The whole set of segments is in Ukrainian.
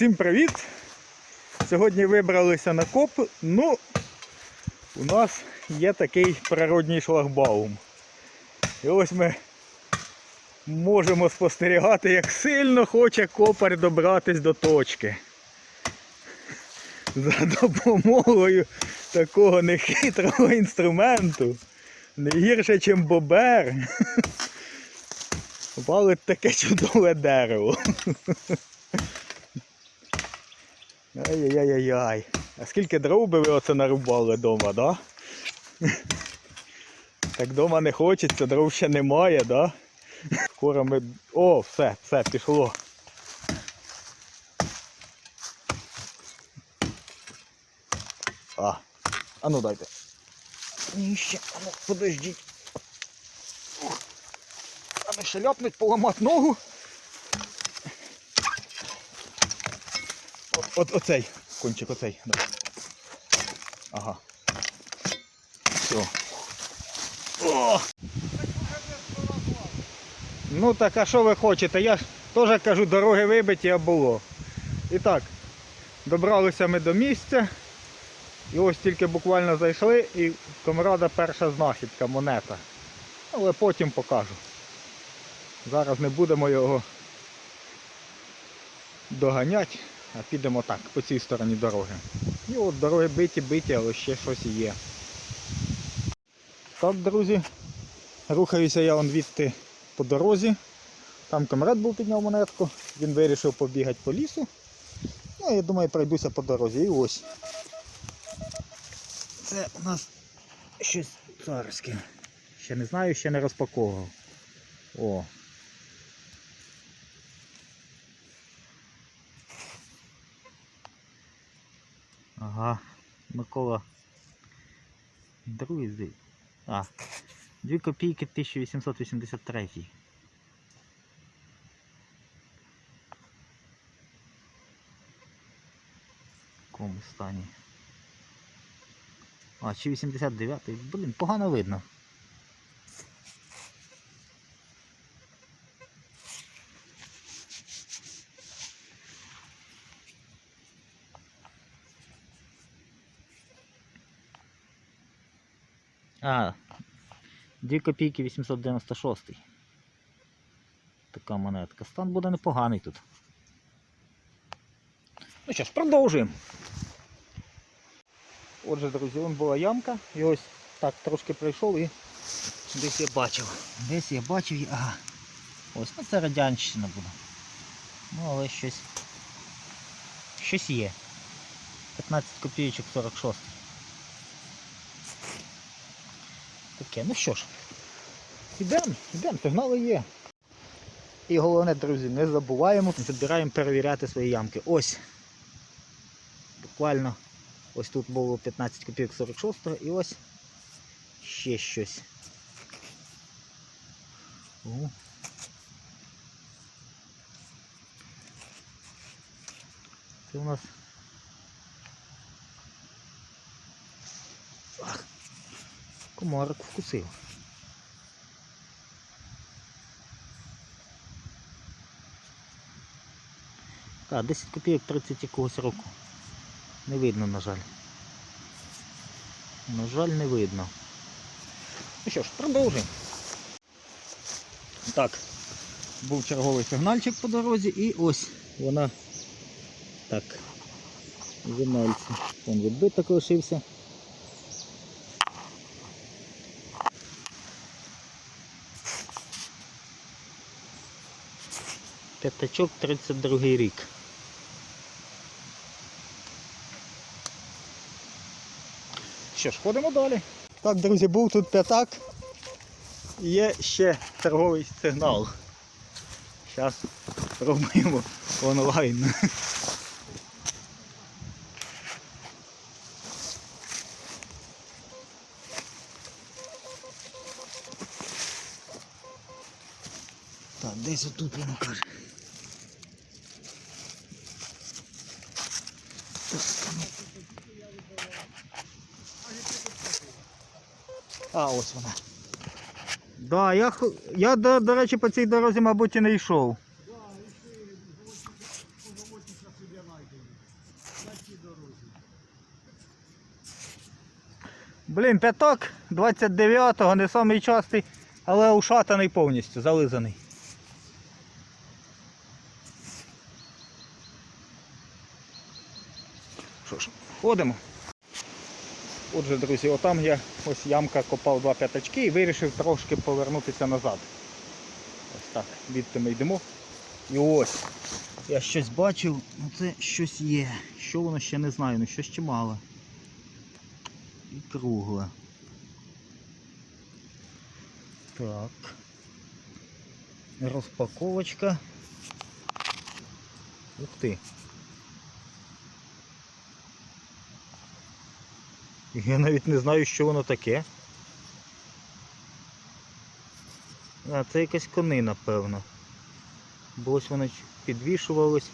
Всім привіт! Сьогодні вибралися на коп. Ну, у нас є такий природній шлагбаум. І ось ми можемо спостерігати, як сильно хоче копар добратись до точки. За допомогою такого нехитрого інструменту, не гірше, ніж бобер, валить таке чудове дерево. Ай-яй-яй-яй. А скільки дров би ви оце нарубали вдома, да? Так вдома не хочеться, дров ще немає, да? Скоро ми. О, все, все, пішло. А, а ну дайте. Ні, ще, а ну, подождіть. А не ще ляпнуть, поламати ногу. От, оцей, кончик оцей. Да. Ага. Все. О! Ну так, а що ви хочете? Я ж теж кажу, дороги вибиті, а було. І так, добралися ми до місця. І ось тільки буквально зайшли і комрада перша знахідка, монета. Але потім покажу. Зараз не будемо його доганяти, підемо так, по цій стороні дороги. І от дороги биті, биті, але ще щось є. Так, друзі, рухаюся я вон по дорозі. Там комрад був підняв монетку, він вирішив побігати по лісу. Ну, я думаю, пройдуся по дорозі. І ось. Це у нас щось царське. Ще не знаю, ще не розпаковував. О. Ага, Микола. Друзі. А, 2 копійки 1883. В якому стані? А, чи 89 Блін, погано видно. А, 2 копійки 896. Така монетка. Стан буде непоганий тут. Ну що ж, продовжуємо. Отже, друзі, вон була ямка. І ось так трошки прийшов і десь я бачив. Десь я бачив і... Ага. Ось, ну це радянщина буде. Ну, але щось. Щось є. 15 копійочок 46. Таке, ну що ж, ідемо, ідемо, сигнали є. І головне, друзі, не забуваємо, збираємо перевіряти свої ямки. Ось. Буквально ось тут було 15 копійок 46 і ось ще щось. О. Це у нас комарик вкусив. Так, 10 копійок 30 якогось року. Не видно, на жаль. На жаль, не видно. Ну що ж, продовжуємо. Так, був черговий сигнальчик по дорозі і ось вона так. Земельці. Вон відбиток лишився. П'ятачок 32 рік. Що ж, ходимо далі. Так, друзі, був тут п'ятак. Є ще торговий сигнал. Зараз робимо онлайн. Так, десь отут воно каже. А, ось вона. Да, я, я до, до речі, по цій дорозі, мабуть, і не йшов. Блін, п'яток 29-го, не самий частий, але ушатаний повністю, зализаний. Що ж, ходимо. Отже, друзі, отам я ось ямка копав два п'ятачки і вирішив трошки повернутися назад. Ось так, відти ми йдемо. І ось. Я щось бачив, ну це щось є. Що воно ще не знаю, ну щось чимало. І кругле. Так. Розпаковочка. Ух ти. Я навіть не знаю, що воно таке. А, це якась конина, певно. Бо ось воно підвішувалось.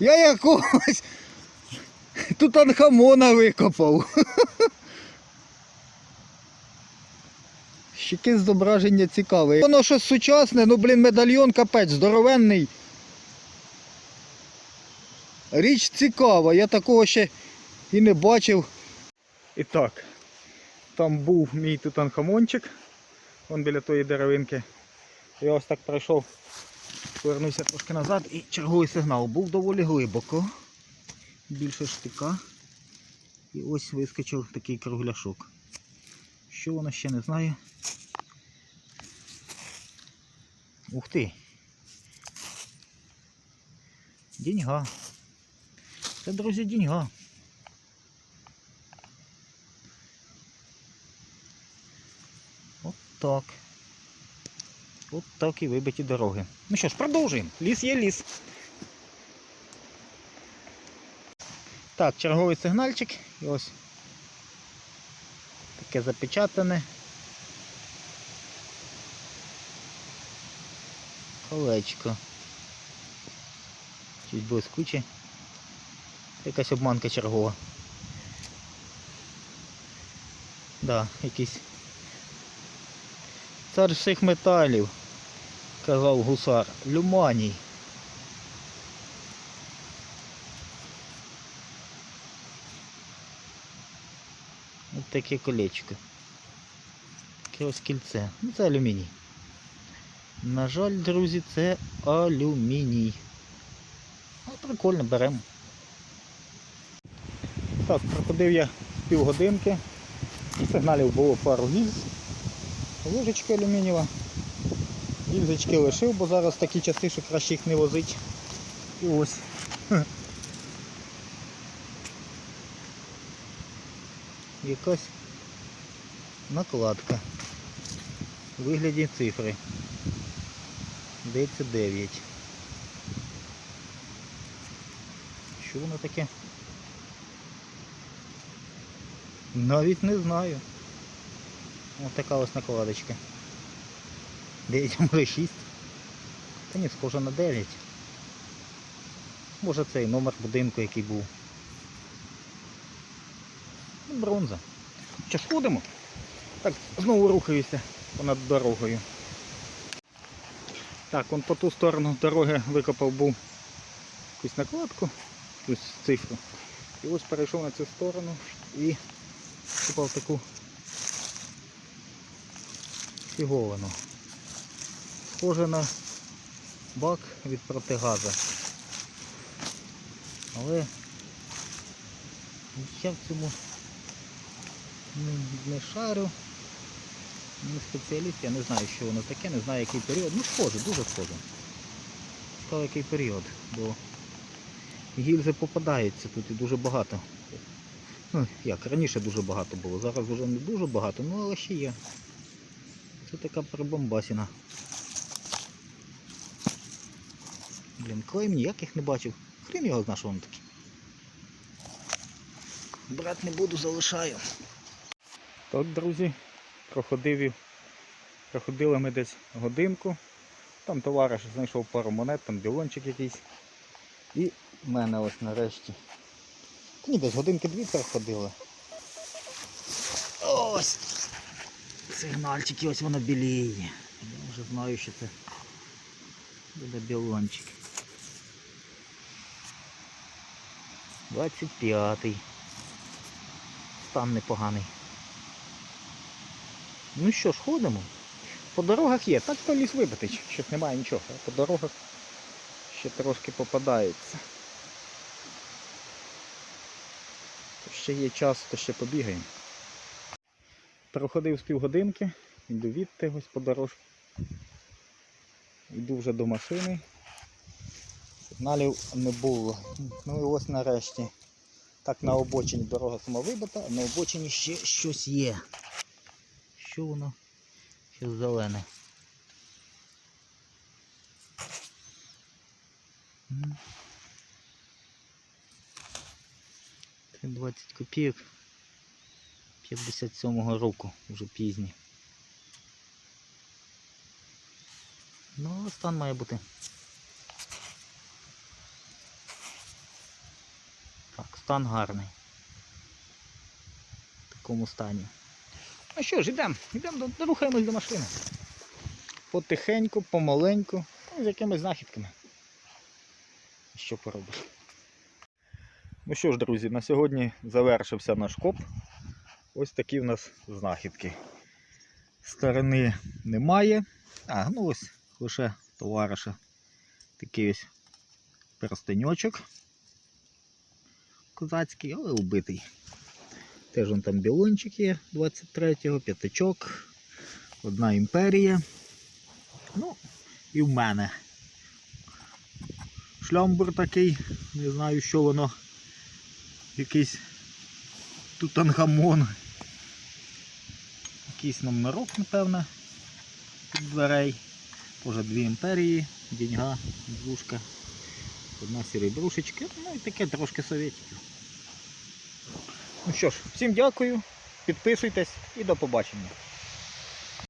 Я якогось тут анхамона викопав. Ще якесь зображення цікаве. Воно щось сучасне, ну блін, медальйон капець, здоровенний. Річ цікава, я такого ще і не бачив. І так, там був мій тутанхамончик, вон біля тої деревинки. Я ось так пройшов, повернувся трошки назад і черговий сигнал. Був доволі глибоко, більше штика. І ось вискочив такий кругляшок. Що воно ще не знаю. Ух ти. Деньга. Це, друзі, деньга. От так. От так і вибиті дороги. Ну що ж, продовжуємо. Ліс є ліс. Так, черговий сигнальчик. І ось таке запечатане. Колечко. Щось блискуче. Якась обманка чергова. Да, якийсь цар всіх металів, казав гусар, Люманій. Ось таке колечко. Таке ось кільце. Ну це алюміній. На жаль, друзі, це алюміній. Ну, прикольно, беремо. Так, проходив я півгодинки. Сигналів було пару гільз. Ложечка алюмінієва. Гільзочки лишив, бо зараз такі часи, що краще їх не возить. І ось. Якась накладка. У вигляді цифри. Здається 9. Що воно таке? Навіть не знаю. Ось така ось накладочка. 9, а може 6. Та ні, схоже на 9. Може цей номер будинку, який був. Ну, Бронза. Що ж ходимо? Так, знову рухаюся понад дорогою. Так, он по ту сторону дороги викопав був якусь накладку, якусь цифру. І ось перейшов на цю сторону і купав таку фіговану. Схоже на бак від протигаза. Але я в цьому не, шарю. Не спеціаліст, я не знаю, що воно таке, не знаю який період. Ну схоже, дуже схоже. Цікаво який період, бо гільзи попадаються тут і дуже багато. Ну, як, раніше дуже багато було, зараз вже не дуже багато, ну але ще є. Це така прибомбасіна. Блін, клейм ніяких не бачив. Хрін його зна, що воно таке. Брат не буду, залишаю. Так, друзі, проходив, проходили ми десь годинку. Там товариш знайшов пару монет, там білончик якийсь. І в мене ось нарешті. Ні, десь годинки-дві проходили. Ось! Сигнальчики, ось воно біліє. Я вже знаю, що це буде білончик. 25-й. Стан непоганий. Ну що ж, ходимо. По дорогах є. Так то ліс вибитий, щось немає нічого. По дорогах ще трошки попадається. Ще є час, то ще побігаємо. Проходив з півгодинки, йду відти ось по дорожці. Йду вже до машини. Сигналів не було. Ну і ось нарешті. Так на обочині дорога сама вибита, а на обочині ще щось є. Що воно? Щось зелене. Це 20 копійок 57-го року, вже пізній. Ну, стан має бути. Так, стан гарний. В такому стані. Ну що ж, йдемо, йдемо, рухаємось до машини. Потихеньку, помаленьку, з якимись знахідками. Що поробиш? Ну що ж, друзі, на сьогодні завершився наш коп. Ось такі в нас знахідки. Сторони немає. А, ну ось лише товариша. Такий ось перстеньочок козацький, але убитий. Теж вон там білончик є 23-го, п'ятачок, одна імперія. Ну, і в мене. Шлямбур такий, не знаю, що воно. Якийсь тутанхамон. Якийсь номерок, напевно, під дверей. Тоже дві імперії, деньга, двушка, одна серебрушечка, ну і таке трошки совєтиків. Ну що ж, всім дякую, підписуйтесь і до побачення.